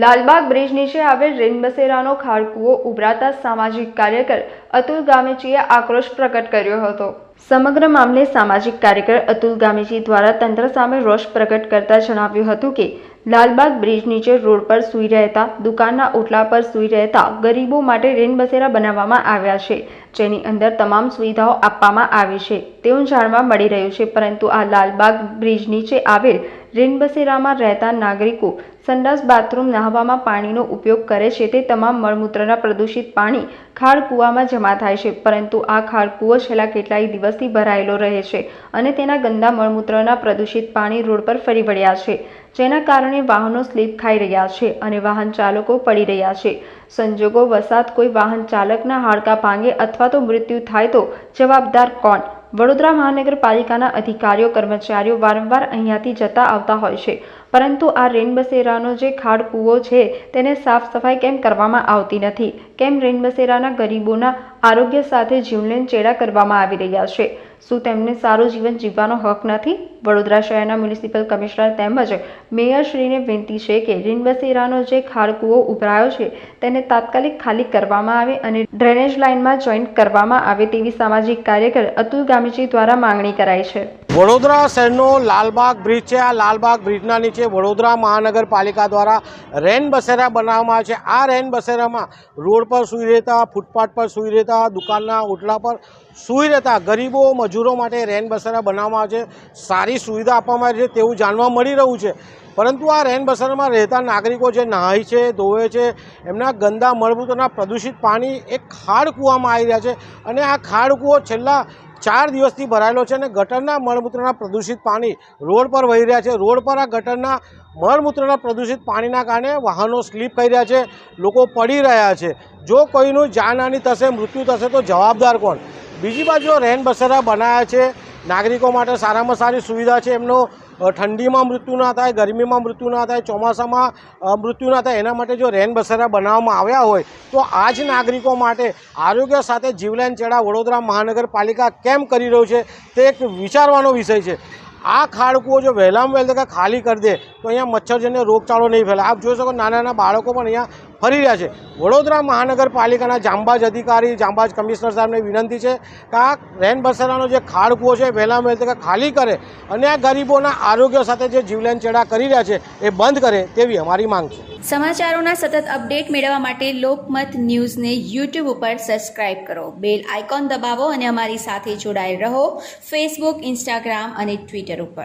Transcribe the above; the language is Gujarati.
લાલબાગ બ્રિજ નીચે આવેલ રેનબસેરાનો ખાડકુઓ ઉભરાતા સામાજિક કાર્યકર અતુલ ગામેચીએ આક્રોશ પ્રકટ કર્યો હતો. સમગ્ર મામલે સામાજિક કાર્યકર અતુલ ગામેચી દ્વારા તંત્ર સામે રોષ પ્રકટ કરતા જણાવ્યું હતું કે લાલબાગ બ્રિજ નીચે રોડ પર સૂઈ રહેતા, દુકાનના ઓટલા પર સૂઈ રહેતા ગરીબો માટે રેનબસેરા બનાવવામાં આવ્યા છે, જેની અંદર તમામ સુવિધાઓ આપવામાં આવી છે. તેવું જાણવા મળી રહ્યું છે, પરંતુ આ લાલબાગ બ્રિજ નીચે આવેલ રેનબસેરામાં રહેતા નાગરિકો સંડાસ બાથરૂમ નહાવામાં પાણીનો ઉપયોગ કરે છે. તે તમામ મળમૂત્રના પ્રદૂષિત પાણી ખાડ કૂવામાં જમા થાય છે, પરંતુ આ ખાડ છેલ્લા કેટલાય દિવસથી ભરાયેલો રહે છે અને તેના ગંદા મળમૂત્રના પ્રદૂષિત પાણી રોડ પર ફરી વળ્યા છે. જેના કારણે વાહનો સ્લીપ ખાઈ રહ્યા છે અને વાહન ચાલકો પડી રહ્યા છે. સંજોગો વસાત કોઈ વાહન ચાલકના હાડકા ભાંગે અથવા તો મૃત્યુ થાય તો જવાબદાર કોણ? વડોદરા મહાનગરપાલિકાના અધિકારીઓ, કર્મચારીઓ વારંવાર અહીંયાથી જતા આવતા હોય છે. પરંતુ આ રેનબસેરાનો જે ખાડ કૂવો છે, તેને સાફ સફાઈ કેમ કરવામાં આવતી નથી? કેમ રેનબસેરાના ગરીબોના આરોગ્ય સાથે જીવલેણ ચેડા કરવામાં આવી રહ્યા છે? શું તેમને સારું જીવન જીવવાનો હક નથી? વડોદરા શહેરના મ્યુનિસિપલ કમિશનર તેમજ મેયરશ્રીને વિનંતી છે કે રીનબસેરાનો જે ખાડકૂવો ઉભરાયો છે, તેને તાત્કાલિક ખાલી કરવામાં આવે અને ડ્રેનેજ લાઇનમાં જોઈન્ટ કરવામાં આવે તેવી સામાજિક કાર્યકર અતુલ ગામીજી દ્વારા માંગણી કરાઈ છે. વડોદરા શહેરનો લાલબાગ બ્રિજ છે. આ લાલબાગ બ્રિજના નીચે વડોદરા મહાનગરપાલિકા દ્વારા રેન બસેરા બનાવવામાં આવે છે. આ રેન બસેરામાં રોડ પર સૂઈ રહેતા, ફૂટપાથ પર સૂઈ રહેતા, દુકાનના ઓટલા પર સૂઈ રહેતા ગરીબો, મજૂરો માટે રેન બસેરા બનાવવામાં આવે છે. સારી સુવિધા આપવામાં આવે છે તેવું જાણવા મળી રહ્યું છે. પરંતુ આ રેન બસેરામાં રહેતા નાગરિકો જે નહાય છે, ધોવે છે, એમના ગંદા મળભૂતોના પ્રદૂષિત પાણી એક ખાડ કૂવામાં આવી રહ્યા છે. અને આ ખાડ કૂવો છેલ્લા ચાર દિવસથી ભરાયેલો છે અને ગટરના મળમૂત્રના પ્રદૂષિત પાણી રોડ પર વહી રહ્યા છે. રોડ પર આ ગટરના મળમૂત્રના પ્રદૂષિત પાણીના કારણે વાહનો સ્લીપ કરી રહ્યા છે. લોકો પડી રહ્યા છે. જો કોઈનું જાનહાની થશે, મૃત્યુ થશે, તો જવાબદાર કોણ? બીજી બાજુ રેન બસેરા બનાવ્યા છે. નાગરિકો માટે સારામાં સારી સુવિધા છે. એમનો ઠંડીમાં મૃત્યુ ના થાય, ગરમીમાં મૃત્યુ ના થાય, ચોમાસામાં મૃત્યુ ના થાય, એના માટે જો રેન બસેરા બનાવવામાં આવ્યા હોય, તો આ જ નાગરિકો માટે આરોગ્ય સાથે જીવલેણ ચેડા વડોદરા મહાનગરપાલિકા કેમ કરી રહ્યું છે, તે એક વિચારવાનો વિષય છે. આ ખાડકુઓ જો વહેલામાં વહેલા તકે ખાલી કરી દે, તો અહીંયા મચ્છરજન્ય રોગચાળો નહીં ફેલાય. આપ જોઈ શકો નાના નાના બાળકો પણ અહીંયા ફરી રહ્યા છે. વડોદરા મહાનગરપાલિકાના જાંબાજ અધિકારી જાંબાજ કમિશનર સાહેબને વિનંતી છે કે આ રેન બસેરાનો જે ખાડકુઓ છે, વહેલા વહેલ તકે ખાલી કરે અને આ ગરીબોના આરોગ્ય સાથે જે જીવલેણ ચેડા કરી રહ્યા છે, એ બંધ કરે તેવી અમારી માંગ છે. સમાચારોના સતત અપડેટ મેળવવા માટે લોકમત ન્યૂઝને યુટ્યુબ ઉપર સબસ્ક્રાઇબ કરો. બેલ આઇકોન દબાવો અને અમારી સાથે જોડાયેલ રહો ફેસબુક, ઇન્સ્ટાગ્રામ અને ટ્વિટર ઉપર.